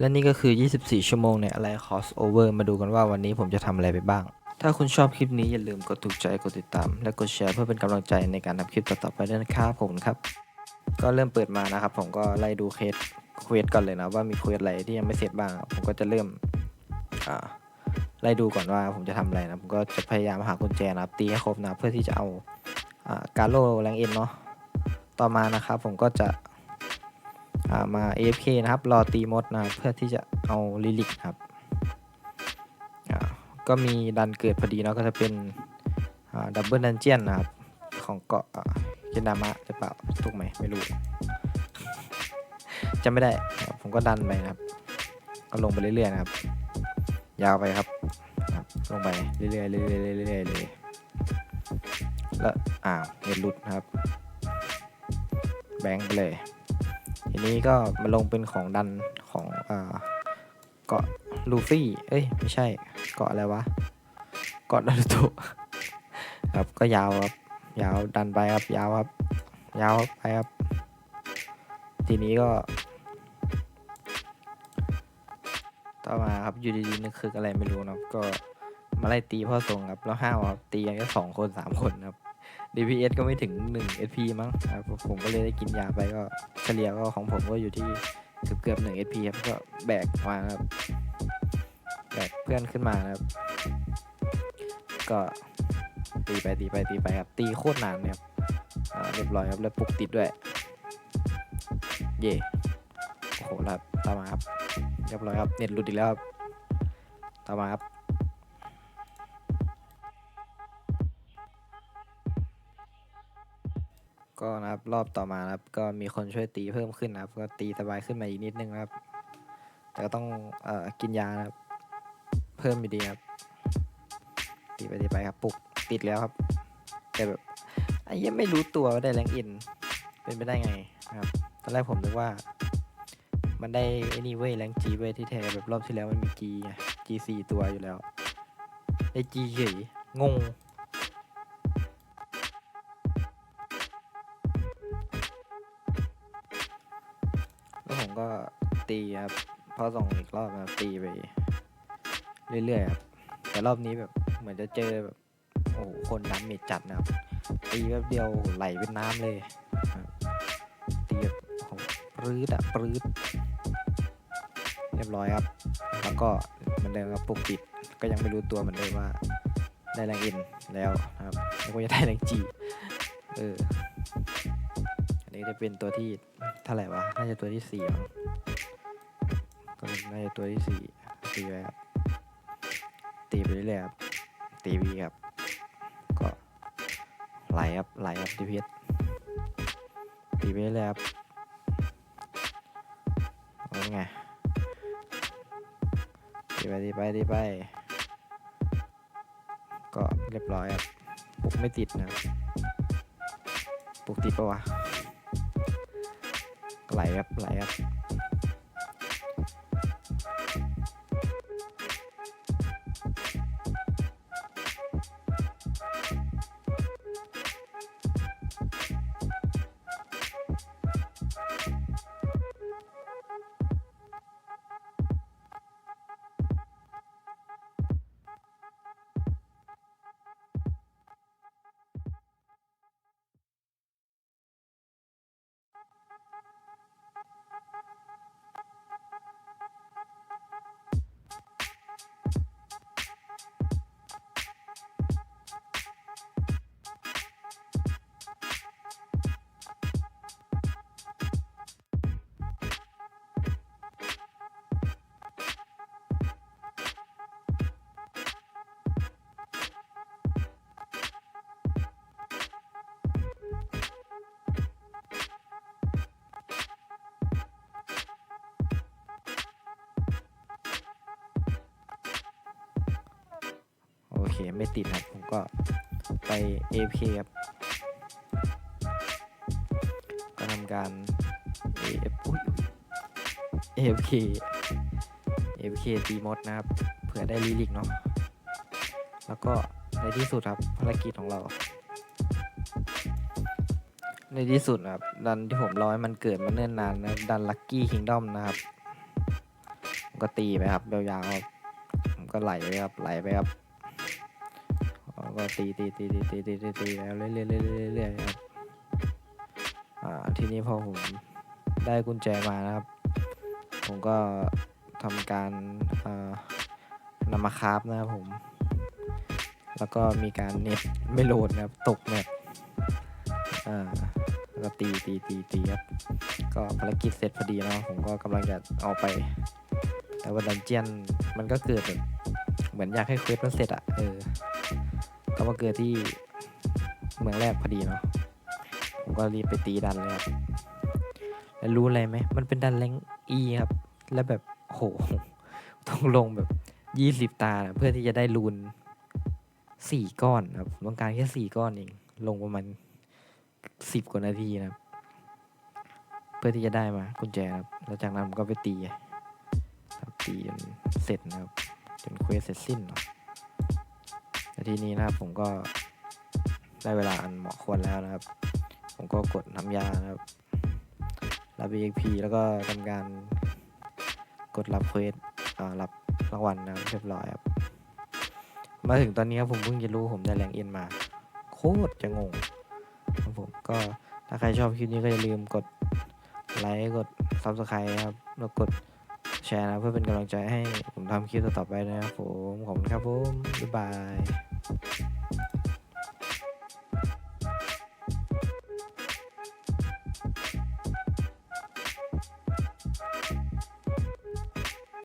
และนี่ก็คือ 24 ชั่วโมงในอะไร crossover มาดูกันว่าวันนี้ผมจะทำอะไรไปบ้าง ถ้าคุณชอบคลิปนี้อย่าลืมกดถูกใจ กดติดตาม และกดแชร์เพื่อเป็นกำลังใจในการทำคลิปต่อๆไปด้วยนะครับผมครับ ก็เริ่มเปิดมานะครับ ผมก็ไล่ดูเคสเควสก่อนเลยนะว่ามีเควสอะไรที่ยังไม่เสร็จบ้าง ผมก็จะเริ่มไล่ดูก่อนว่าผมจะทำอะไรนะ ผมก็จะพยายามหากุญแจนะครับตีให้ครบนะเพื่อที่จะเอาอการโลแรงเอ็นเนาะ ต่อมานะครับผมก็จะ มา AFK นะครับ รอตีมดนะเพื่อที่จะเอาลิลิกครับ ก็มีดันเกิดพอดีเนาะก็จะเป็นดับเบิลดันเจียนนะครับ ของเกาะเคนดามะหรือเปล่าถูกไหมไม่รู้จำไม่ได้ ผมก็ดันไปนะครับ ก็ลงไปเรื่อยๆนะครับ ยาวไปครับ ลงไปเรื่อยๆเรื่อยๆเรื่อยๆเลยแล้วอ้าเน็ตหลุดนะครับ แบงค์ไปเลย นี้ก็มาลงเป็นของดันของอ่าเกาะลูฟี่ เอ้ยไม่ใช่เกาะอะไรวะ เกาะนารูโตะครับก็ยาวครับยาวดันไปครับยาวครับยาวไปครับ ทีนี้ก็ ต่อมาครับอยู่ดีๆนึกคืออะไรไม่รู้นะก็มาไล่ตีพ่อทรงครับแล้วห้าวครับตีกันแค่สองคนสามคนครับ DPS ก็ไม่ถึง 1 SP มั้งครับผมก็เลยได้กินยาไปก็ ฉลี่ยก็ของผมก็อยู่ที่เกือบเกือบ1 SP ครับก็แบกมาครับแบกเพื่อนขึ้นมาครับ ก็ตีไปตีไปตีไปครับ ตีโคตรนานเลยครับเรียบร้อยครับแล้วปลุกติดด้วย เย่โอ้โหครับตามมาครับเรียบร้อยครับเน็ตหลุดอีกแล้วครับตามมาครับ ก็นะครับรอบต่อมานะครับ ก็มีคนช่วยตีเพิ่มขึ้นนะครับ ก็ตีสบายขึ้นมาอีกนิดนึงนะครับ แต่ก็ต้องเอ่อกินยานะครับ เพิ่มอยู่ดีครับ ตีไปตีไปครับปลุกติดแล้วครับ แต่แบบไอ้ยังไม่รู้ตัวว่าได้แรงอิน เป็นไปได้ไงนะครับ ตอนแรกผมนึกว่า มันได้ไอ้นี่เว้ยแรงจีเว้ยที่แท้แบบรอบที่แล้วมันมีจีไงจีสี่ตัวอยู่แล้ว ได้จีเฉยงง ครับพอส่งอีกรอบนะครับตีไปเรื่อยๆครับแต่รอบนี้แบบเหมือนจะเจอแบบโอ้โหคนน้ำเมจจัดนะครับตีแป๊บเดียวไหลเป็นน้ำเลยครับตีแบบโอ้โหปรื้ดอะปรื้ดเรียบร้อยครับ แล้วก็เหมันเดิมครับปลุกปิดก็ยังไม่รู้ตัวเหมือนเดิมว่าได้แรงอินแล้วนะครับแล้วก็จะได้แรงจีเอออันนี้จะเป็นตัวที่เท่าไหร่วะน่าจะตัวที่สี่ น่าจะตัวที่สี่ตีไปครับตีไปเรื่อยครับตีวีครับ ก็ไหลครับไหลครับดีพีเอสตีไปเรื่อยครับเอาไงตีไปตีไปตีไป ก็เรียบร้อยครับปลุกไม่ติดนะปลุกติดปะวะไหลครับไหลครับ ไม่ติดครับผมก็ไป AFK ครับก็ทำการ AF AFK AFK ตีมดนะครับ เผื่อได้ลิลิกเนาะแล้วก็ในที่สุดครับภารกิจของเรา ในที่สุดครับ ดันที่ผมร้อให้มันเกิดมาเนิ่นนานนะดันลัคกี้คิงดอมนะครับก็ตีไปครับยาวๆครับผมก็ไหลไปครับไหลไปครับ็ตีตีตีตีตีตีตีแล้วเรื่อยเรื่อยเรื่อยครับอ่าทีนี้พอผมได้กุญแจมานะครับ ผมก็ทำการอานำมาคราฟนะครับผม แล้วก็มีการเน็ตไม่โหลดนะครับ ตกแมปอ่าก็ตีตีตีตีครับ ก็ภารกิจเสร็จพอดีเนาะผมก็กำลังจะออกไป แต่ว่าดันเจียนมันก็เกิดเหมือนอยากให้เควสมันเสร็จอะเออ ก็มาเกิดที่เมืองแรกพอดีเนาะผมก็รีบไปตีดันเลยครับแล้วรู้อะไรไหมมันเป็นดันแรงอีครับ แล้วแบบโหต้องลงแบบยี่สิบตานะเพื่อที่จะได้รูนสี่ก้อนครับผมต้องการแค่สี่ก้อนเองลงประมาณสิบกว่านาทีนะครับ เพื่อที่จะได้มากุญแจครับแล้วจากนั้นผมก็ไปตีครับตีจนเสร็จนะครับ จนเควสเสร็จสิ้นเนาะ ทีนี้นะครับผมก็ได้เวลาอันเหมาะควรแล้วนะครับ ผมก็กดน้ำยานะครับรับ EXP แล้วก็ทำการกดรับเควสอ่ารับรางวัลนะครับเรียบร้อยครับ มาถึงตอนนี้ครับผมเพิ่งจะรู้ผมได้แรงเอ็นมา โคตรจะงงครับผมก็ถ้าใครชอบคลิปนี้ก็อย่าลืมกดไลค์กด Subscribe ครับ แล้วกดแชร์นะเพื่อเป็นกำลังใจให้ผมทำคลิปต่อไปนะครับผม ขอบคุณครับผม บ๊ายบาย